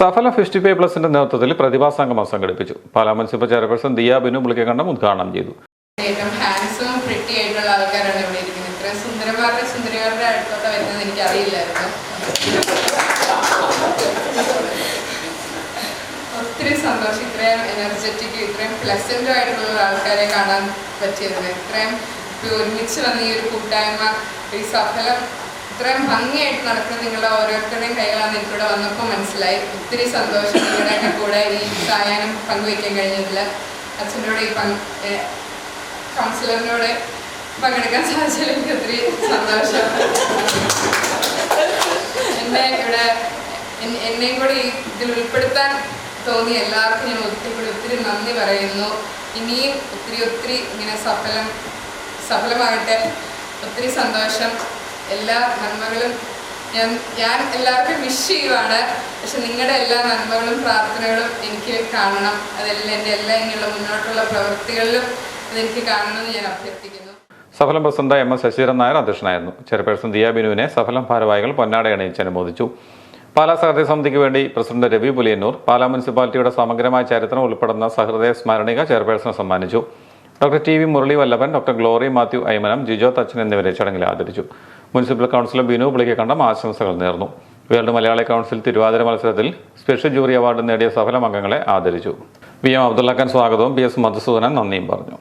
സഫല fifty five പ്ലസിന്റെ നേതൃത്വത്തിൽ പ്രതിഭാ സംഗമം സംഘടിപ്പിച്ചു പാലാ മുനിസിപ്പൽ ചെയർപേഴ്സൺ ദിയ ബിനു പുളിക്കണ്ടം ഉദ്ഘാടനം ചെയ്തു. പ്രിറ്റി ഇവിടെ ഇരിക്കുന്നത്. എനിക്ക് അറിയില്ലായിരുന്നു ഒത്തിരി സന്തോഷം ഇത്രയും എനർജറ്റിക് ഇത്രയും പ്ലസന്റ് ആയിട്ടുള്ള ആൾക്കാരെ കാണാൻ പറ്റിയതിന് ഇത്രയും ഒരുമിച്ച് വന്ന ഈ ഒരു കൂട്ടായ്മ ഈ സഫലം ഇത്രയും ഭംഗിയായിട്ട് നടക്കുന്ന നിങ്ങളുടെ ഓരോരുത്തരുടെയും കൈകളാണ് എനിക്കിവിടെ വന്നപ്പോൾ മനസ്സിലായി. ഒത്തിരി സന്തോഷം നിങ്ങളുടെയൊക്കെ കൂടെ ഈ സായാഹ്നം പങ്കുവയ്ക്കാൻ കഴിഞ്ഞതിൽ അച്ഛനോട് ഈ പങ്ക് കൗൺസിലറിനോട് പങ്കെടുക്കാൻ സാധിച്ചതിൽ എനിക്ക് ഒത്തിരി സന്തോഷം. എന്നെ ഇവിടെ എന്നെയും കൂടി ഇതിൽ ഉൾപ്പെടുത്താൻ തോന്നി എല്ലാവർക്കും ഞാൻ ഒത്തിരി കൂടി ഒത്തിരി നന്ദി പറയുന്നു. ഇനിയും ഒത്തിരി ഒത്തിരി ഇങ്ങനെ സഫലം സഫലമാകട്ടെ. ഒത്തിരി സന്തോഷം. എല്ലാ നന്മകളും ഞാൻ ഞാൻ എല്ലാവർക്കും വിഷ് ചെയ്യുവാണ്. പക്ഷെ നിങ്ങളുടെ എല്ലാ നന്മകളും പ്രാർത്ഥനകളും എനിക്ക് കാണണം. അതെല്ലാം എന്റെ എല്ലാ ഇങ്ങനെയുള്ള മുന്നോട്ടുള്ള പ്രവൃത്തികളിലും അതെനിക്ക് കാണണമെന്ന് ഞാൻ അഭ്യർത്ഥിക്കുന്നു. Saphalam president M S Sasheeran Nair അധ്യക്ഷനായിരുന്നു. ചെയർപേഴ്സൺ ദിയാ ബിനുവിനെ സഫലം ഭാരവാഹികൾ പൊന്നാട അണിയിച്ച് അനുമോദിച്ചു. പാലാ സഹൃദയ സമിതിക്ക് വേണ്ടി പ്രസിഡന്റ് രവി പുലിയന്നൂർ പാലാ മുനിസിപ്പാലിറ്റിയുടെ സമഗ്രമായ ചരിത്രം ഉൾപ്പെടുന്ന സഹൃദയ സ്മരണിക ചെയർപേഴ്സണെ സമ്മാനിച്ചു. Doctor T V Murali Vallabhan doctor Glory Mathew Aymanam Jijo Thachan എന്നിവരെ ചടങ്ങിൽ ആദരിച്ചു. മുനിസിപ്പൽ കൗൺസിലർ ബിനു പുളിക്കണ്ടം ആശംസകൾ നേർന്നു. വേൾഡ് മലയാളി കൗൺസിൽ തിരുവാതിര മത്സരത്തിൽ സ്പെഷ്യൽ ജൂറി അവാർഡ് നേടിയ സഫലം അംഗങ്ങളെ ആദരിച്ചു. വി എം അബ്ദുള്ള ഖാൻ സ്വാഗതവും പി എസ് മധുസൂദനൻ നന്ദിയും പറഞ്ഞു.